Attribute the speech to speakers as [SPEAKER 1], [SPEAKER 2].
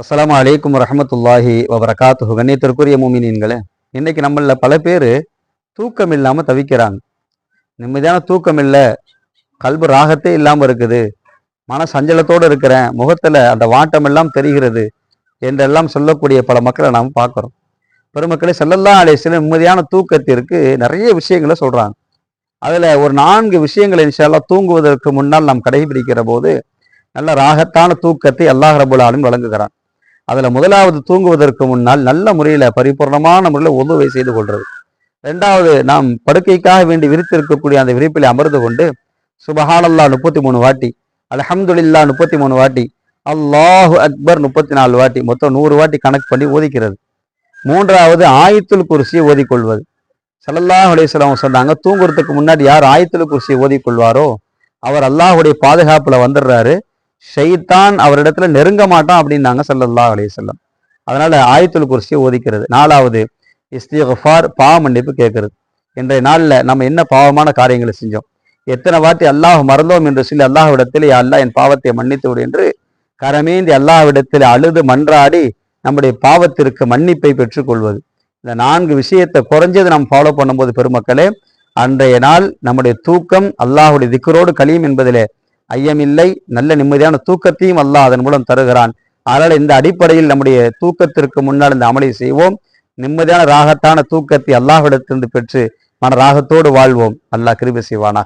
[SPEAKER 1] அஸ்லாம் அலைக்கும் ரஹமத்துல்லாஹி வபரகாத்து கண்ணியத்திற்குரிய மூமினியன்களே இன்னைக்கு நம்மள பல பேர் தூக்கம் இல்லாமல் தவிக்கிறாங்க. நிம்மதியான தூக்கம் இல்லை கல்பு ராகத்தே இல்லாமல் இருக்குது. மன சஞ்சலத்தோடு இருக்கிறேன் முகத்தில் அந்த வாட்டம் எல்லாம் தெரிகிறது என்றெல்லாம் சொல்லக்கூடிய பல மக்களை நாம் பார்க்குறோம். பெருமக்களே செல்லல்லா அலேசில நிம்மதியான தூக்கத்திற்கு நிறைய விஷயங்களை சொல்கிறாங்க அதில் ஒரு நான்கு விஷயங்களை இன்ஷால்லா தூங்குவதற்கு முன்னால் நாம் கடைபிடிக்கிற போது நல்ல ராகத்தான தூக்கத்தை அல்லாஹ் ரபுல் ஆலமீன் வழங்குகிறான். அதில் முதலாவது தூங்குவதற்கு முன்னால் நல்ல முறையில் பரிபூர்ணமான முறையில் உதவை செய்து கொள்வது. ரெண்டாவது நாம் படுக்கைக்காக வேண்டி விரித்திருக்கக்கூடிய அந்த விரிப்பில் அமர்ந்து கொண்டு சுபஹானல்லா முப்பத்தி மூணு வாட்டி அலஹம்துல்லா முப்பத்தி மூணு வாட்டி அல்லாஹு அக்பர் முப்பத்தி நாலு வாட்டி மொத்தம் நூறு வாட்டி கணக்கு பண்ணி ஓதிக்கிறது. மூன்றாவது ஆயத்துல் குர்சியை ஓதிக்கொள்வது. ஸல்லல்லாஹு அலைஹி சொன்னாங்க தூங்குறதுக்கு முன்னாடி யார் ஆயத்துல் குர்சியை ஓதிக்கொள்வாரோ அவர் அல்லாஹுடைய பாதுகாப்பில் வந்துடுறாரு. ஷைத்தான் அவரிடத்துல நெருங்க மாட்டான் அப்படின்னாங்க சல்லல்லா அலைய செல்லம் அதனால ஆயத்துல் குர்சியை ஓதிக்கிறது நாலாவது இஸ்திஃபார் பாவ மன்னிப்பு கேட்கறது. இன்றைய நாளில் நம்ம என்ன பாவமான காரியங்களை செஞ்சோம்? எத்தனை வாட்டி அல்லாஹ் மறந்தோம் என்று சொல்லி அல்லாஹ்விடத்தில் யா அல்லாஹ் என் பாவத்தை மன்னித்து விடு என்று கரமேந்தி அல்லாஹ்விடத்தில் அழுது மன்றாடி நம்முடைய பாவத்திற்கு மன்னிப்பை பெற்றுக்கொள்வது இந்த நான்கு விஷயத்தை குறைஞ்சது நாம் ஃபாலோ பண்ணும்போது பெருமக்களே அன்றைய நாள் நம்முடைய தூக்கம் அல்லாஹுடைய திக்கரோடு கழியும் என்பதிலே ஐயமில்லை. நல்ல நிம்மதியான தூக்கத்தையும் அல்லாஹ் அதன் மூலம் தருகிறான். அதனால் இந்த அடிப்படையில் நம்முடைய தூக்கத்திற்கு முன்னால் இந்த அமலை செய்வோம். நிம்மதியான ராகத்தான தூக்கத்தை அல்லாஹிடத்திலிருந்து பெற்று மன ராகத்தோடு வாழ்வோம். அல்லாஹ் கிருபை செய்வானா